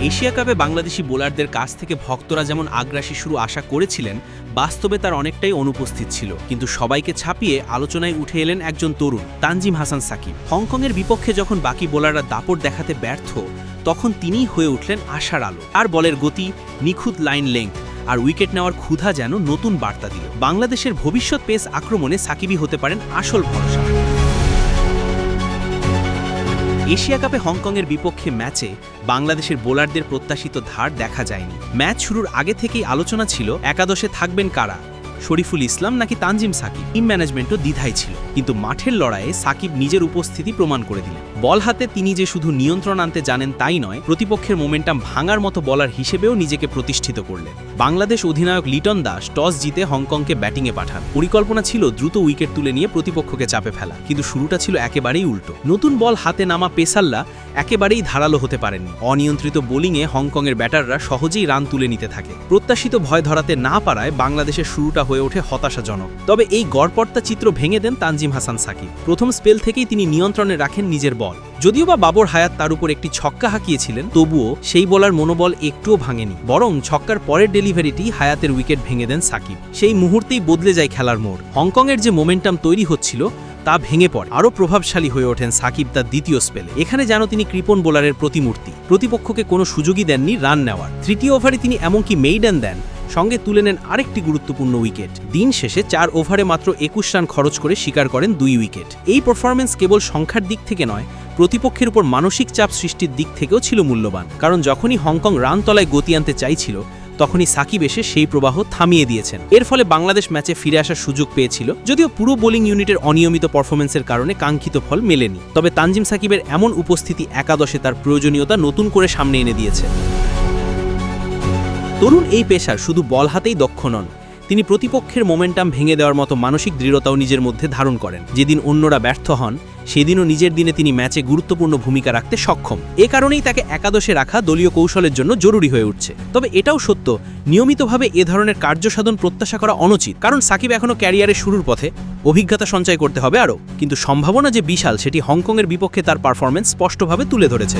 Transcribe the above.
Asia কাপে বাংলাদেশি বোলারদের কাছ থেকে ভক্তরা যেমন আগ্রাসী শুরু আশা করেছিলেন, বাস্তবে তার অনেকটাই অনুপস্থিত ছিল। কিন্তু সবাইকে ছাপিয়ে আলোচনায় উঠে এলেন একজন তরুণ, তানজিম হাসান সাকিব। হংকংয়ের বিপক্ষে যখন বাকি বোলাররা দাপট দেখাতে ব্যর্থ, তখন তিনিই হয়ে উঠলেন আশার আলো। আর বলের গতি, নিখুঁত লাইন লেংথ আর উইকেট নেওয়ার ক্ষুধা যেন নতুন বার্তা দিল। বাংলাদেশের ভবিষ্যৎ পেস আক্রমণে সাকিবই হতে পারেন আসল ভরসা। এশিয়া কাপে হংকংয়ের বিপক্ষে ম্যাচে বাংলাদেশের বোলারদের প্রত্যাশিত ধার দেখা যায়নি। ম্যাচ শুরুর আগে থেকেই আলোচনা ছিল, একাদশে থাকবেন কারা? শরীফুল ইসলাম নাকি তানজিম সাকিব? টিম ম্যানেজমেন্টও দ্বিধায় ছিল। কিন্তু মাঠের লড়াইয়ে সাকিব নিজের উপস্থিতি প্রমাণ করে দিলেন। বল হাতে তিনি যে শুধু নিয়ন্ত্রণ আনতে জানেন তাই নয়, প্রতিপক্ষের মোমেন্টাম ভাঙার মতো বলার হিসেবেও নিজেকে প্রতিষ্ঠিত করলেন। বাংলাদেশ অধিনায়ক লিটন দাস টস জিতে হংকংকে ব্যাটিংয়ে পাঠান। পরিকল্পনা ছিল দ্রুত উইকেট তুলে নিয়ে প্রতিপক্ষকে চাপে ফেলা, কিন্তু শুরুটা ছিল একেবারেই উল্টো। নতুন বল হাতে নামা পেসাল্লা একেবারেই ধারালো হতে পারেননি। অনিয়ন্ত্রিত বোলিংয়ে হংকংয়ের ব্যাটাররা সহজেই রান তুলে নিতে থাকে। প্রত্যাশিত ভয় ধরাতে না পারায় বাংলাদেশের শুরুটা হয়ে ওঠে হতাশাজনক। তবে এই গড়পর্তা চিত্র ভেঙে দেন তানজিম হাসান সাকিব। প্রথম স্পেল থেকেই তিনি নিয়ন্ত্রণে রাখেন নিজের বল। যদিও বা বাবর হায়াত তার উপর একটি ছক্কা হাঁকিয়েছিলেন, তবুও সেই বলার মনোবল একটুও ভাঙেনি, বরং ছক্কার পরের ডেলিভারিটি হায়াতের উইকেট ভেঙে দেন সাকিব। সেই মুহূর্তেই বদলে যায় খেলার মোড়। হংকংয়ের যে মোমেন্টাম তৈরি হচ্ছিল, তা ভেঙে পড়ে। আরও প্রভাবশালী হয়ে ওঠেন সাকিব তার দ্বিতীয় স্পেলে। এখানে যেন তিনি কৃপন বোলারের প্রতিমূর্তি। প্রতিপক্ষকে কোনো সুযোগই দেননি রান নেওয়ার। তৃতীয় ওভারে তিনি এমনকি মেইডেন দেন। সঙ্গে তুলে নেন আরেকটি গুরুত্বপূর্ণ উইকেট। দিন শেষে চার ওভারে মাত্র একুশ রান খরচ করে স্বীকার করেন দুই উইকেট। এই পারফরমেন্স কেবল সংখ্যার দিক থেকে নয়, প্রতিপক্ষের উপর মানসিক চাপ সৃষ্টির দিক থেকেও ছিল মূল্যবান। কারণ যখনই হংকং রান তলায় গতি আনতে চাইছিল, তখনই সাকিব এসে সেই প্রবাহ থামিয়ে দিয়েছেন। এর ফলে বাংলাদেশ ম্যাচে ফিরে আসার সুযোগ পেয়েছিল, যদিও পুরো বোলিং ইউনিটের অনিয়মিত পারফরমেন্সের কারণে কাঙ্ক্ষিত ফল মেলেনি। তবে তানজিম সাকিবের এমন উপস্থিতি একাদশে তার প্রয়োজনীয়তা নতুন করে সামনে এনে দিয়েছে। তরুণ এই পেশার শুধু বল হাতেই দক্ষ নন। তিনি প্রতিপক্ষের মোমেন্টাম ভেঙে দেওয়ার মতো মানসিক দৃঢ়তাও নিজের মধ্যে ধারণ করেন। যেদিন অন্যরা ব্যর্থ হন, সেদিনও নিজের দিনে তিনি ম্যাচে গুরুত্বপূর্ণ ভূমিকা রাখতে সক্ষম। এ কারণেই তাকে একাদশে রাখা দলীয় কৌশলের জন্য জরুরি হয়ে উঠছে। তবে এটাও সত্য, নিয়মিতভাবে এ ধরনের কার্যসাধন প্রত্যাশা করা অনুচিত। কারণ সাকিব এখনও ক্যারিয়ারের শুরুর পথে, অভিজ্ঞতা সঞ্চয় করতে হবে আরও। কিন্তু সম্ভাবনা যে বিশাল, সেটি হংকংয়ের বিপক্ষে তার পারফরমেন্স স্পষ্টভাবে তুলে ধরেছে।